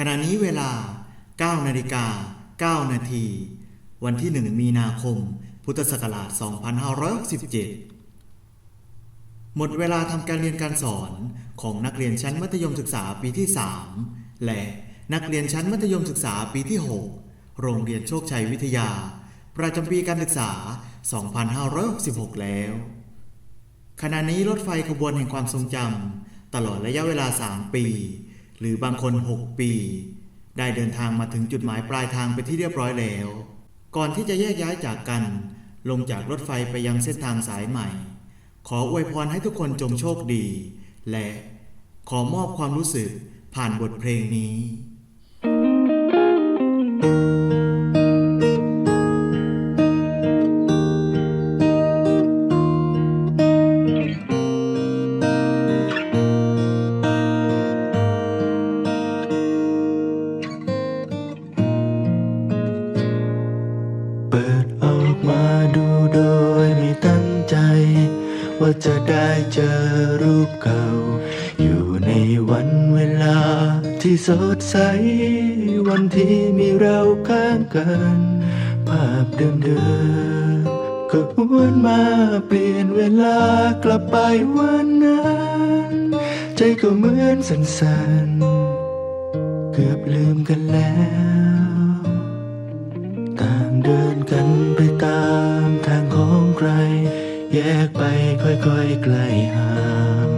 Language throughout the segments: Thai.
ขณะนี้เวลา 9 นาฬิกา 9 นาที วันที่ 1 มีนาคม พุทธศักราช 2567 หมดเวลาทำการเรียนการสอนของนักเรียนชั้นมัธยมศึกษาปีที่ 3 และนักเรียนชั้นมัธยมศึกษาปีที่ 6 โรงเรียนโชคชัยวิทยา ประจำปีการศึกษา 2566 แล้ว ขณะนี้รถไฟขบวนแห่งความทรงจำตลอดระยะเวลา 3 ปี หรือบางคน 6 ปี ได้เดินทางมาถึงจุดหมายปลายทางไปที่เรียบร้อยแล้ว ก่อนที่จะแยกย้ายจากกัน ลงจากรถไฟไปยังเส้นทางสายใหม่ ขออวยพรให้ทุกคนจงโชคดี และขอมอบความรู้สึกผ่านบทเพลงนี้ ปเก่า อยู่ในวันเวลาที่สดใส วันที่มีเราข้างกัน ภาพเดิมๆก็หวนมาเปลี่ยนเวลากลับไปวันนั้น ใจก็เหมือนสั่นๆ เกือบลืมกันแล้วต่างเดินกันไปตามทางของใคร แยกไปค่อยๆไกลห่าง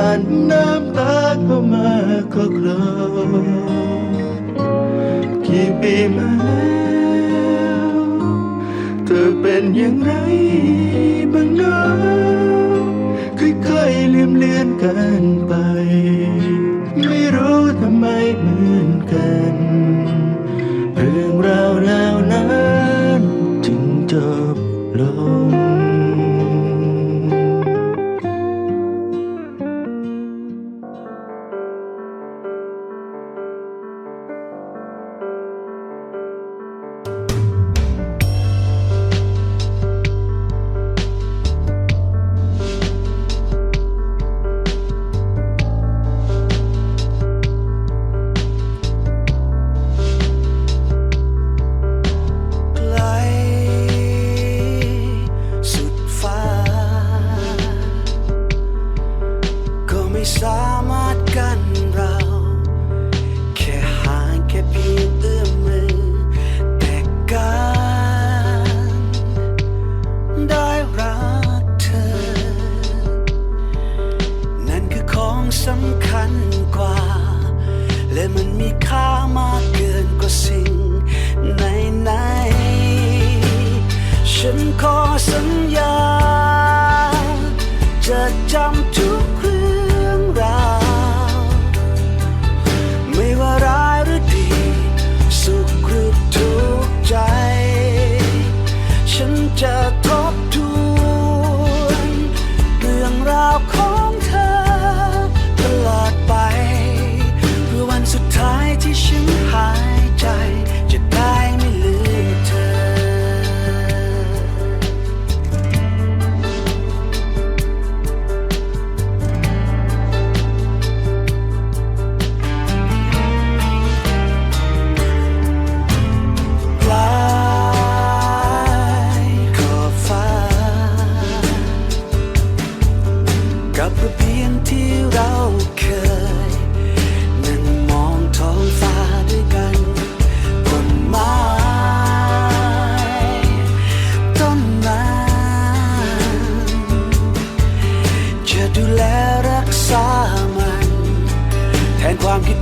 านน้ำตาเข้ามาก็คลอกี่ปีมาแล้วเธอเป็นอย่างไรบ้างเนาะค่อยๆลืมเลือนกันไป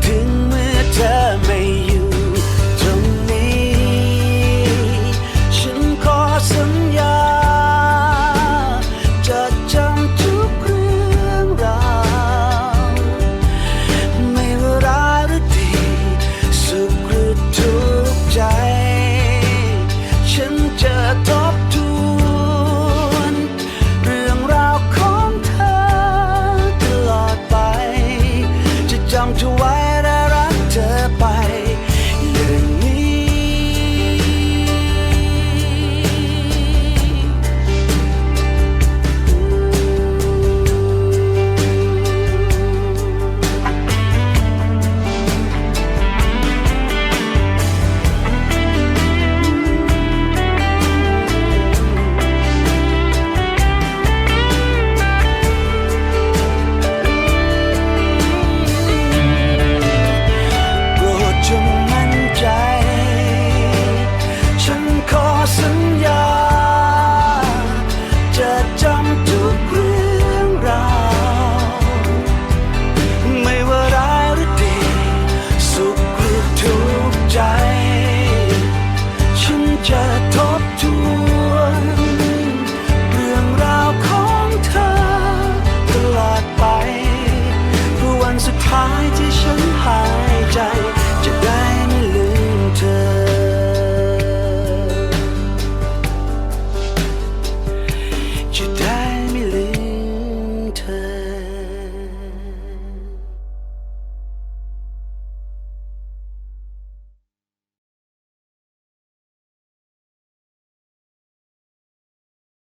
ถึงเมื่อเธอไม่ ท้ายที่ฉัน